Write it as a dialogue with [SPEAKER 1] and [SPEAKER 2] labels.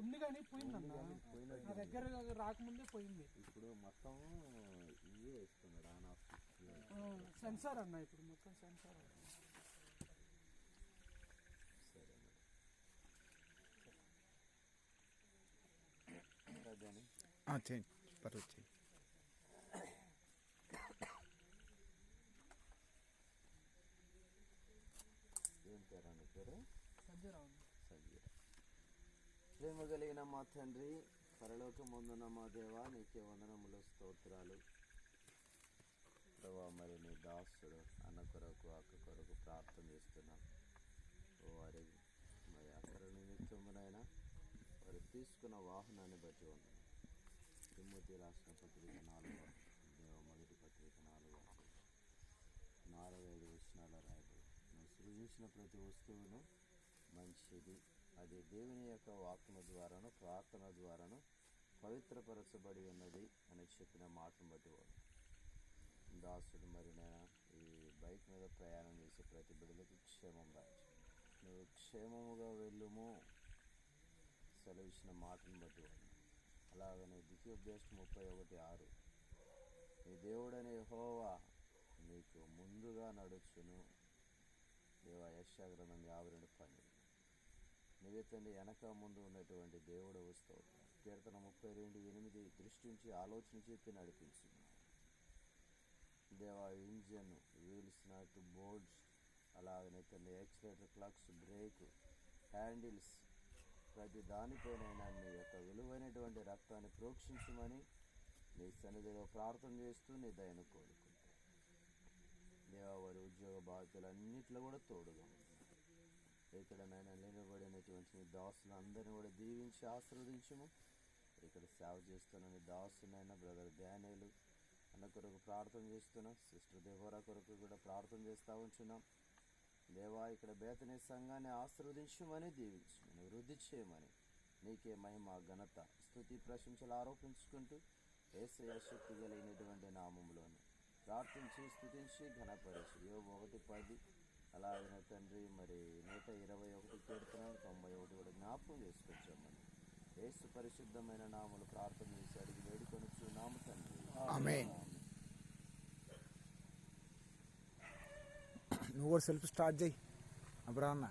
[SPEAKER 1] ఉంది కానీ పోయిందన్న. నా దగ్గర రాకముందే పోయింది.
[SPEAKER 2] ఇప్పుడు మొత్తం
[SPEAKER 1] సెన్సార్ అన్న ఇప్పుడు మొత్తం సెన్సార్
[SPEAKER 3] చేయండి. పర్వచ్చేయండి చేయండి.
[SPEAKER 2] పేరు? ప్రేమ కలిగిన మా తండ్రి పరలోకమందున మా దేవ నీకే వందనములు స్తోత్రాలు. ప్రభా మరి నీ దాసుడు అన్న కొరకు అక్క కొరకు ప్రార్థన చేస్తున్నాం. ఓ వారి మరి అక్కడ నిమిత్తమునైనా వారు తీసుకున్న వాహనాన్ని బట్టి ఉన్నాం తిమ్మతి రాసిన పత్రిక చేసిన ప్రతి వస్తువును మంచిది. అది దేవుని యొక్క వాక్కుల ద్వారాను ప్రార్థన ద్వారాను పవిత్రపరచబడి ఉన్నది అని చెప్పిన మాటను బట్టి వాడు. దాసుడు మరి నేను ఈ బైక్ మీద ప్రయాణం చేసే ప్రతి బిడ్డలకు క్షేమం రాజు. నువ్వు క్షేమముగా వెళ్ళుము సెలవిచ్చిన మాటను బట్టి వాడు. అలాగనే ద్వితీయోపదేశం ముప్పై ఒకటి ఆరు. నీ దేవుడనే హోవా నీకు ముందుగా నడుచును. దేవ యశాగ్రంథం యాభై రెండు పన్నెండు నీవే తండ్రి వెనక ముందు ఉన్నటువంటి దేవుడు వస్తావు కీర్తన ముప్పై రెండు ఎనిమిది దృష్టి నుంచి ఆలోచన చెప్పి నడిపించున్నావు దేవ ఇంజన్ వీల్స్ నాట్ బోర్డ్స్ అలాగనే తండ్రి యాక్సిలేటర్ క్లక్స్ బ్రేక్ హ్యాండిల్స్ ప్రతి దానిపైనైనా నీ యొక్క విలువైనటువంటి రక్తాన్ని ప్రోక్షించమని నీ సన్నిధిలో ప్రార్థన చేస్తూ నీ దయను కోరుకు బాధ్యతలన్నింటిలో కూడా తోడుగా ఇక్కడ నాయన లేనబడినటువంటి నీ దాసులు అందరిని కూడా దీవించి ఆశీర్వదించము. ఇక్కడ సేవ చేస్తున్న నీ దాసునైనా బ్రదర్ ధ్యానేలు అన్న కొరకు ప్రార్థన చేస్తున్నాం సిస్టర్ దేవరా కొరకు కూడా ప్రార్థన చేస్తూ ఉంచున్నాం. దేవా ఇక్కడ బేతనే సంఘాన్ని ఆశీర్వదించమని దీవించమని వృద్ధి చేయమని నీకే మహిమ ఘనత స్థుతి ప్రశంసలు ఆరోపించుకుంటూ ఏసయ శక్తి కలిగినటువంటి నామంలోనే ప్రార్థించి స్థుతించి ఘనపరచు యో ఒకటి పది. అలాగే తండ్రి మరి నూట ఇరవై ఒకటి కీర్తన తొంభై ఒకటి కూడా జ్ఞాపకం చేసుకొచ్చామని ఏసు పరిశుద్ధమైన నామలు ప్రార్థన చేసి అడిగి వేడుకొనొచ్చు నామ తండ్రి.
[SPEAKER 3] నువ్వు కూడా సెల్ఫ్ స్టార్ట్ చేయి. అబ్రా అన్న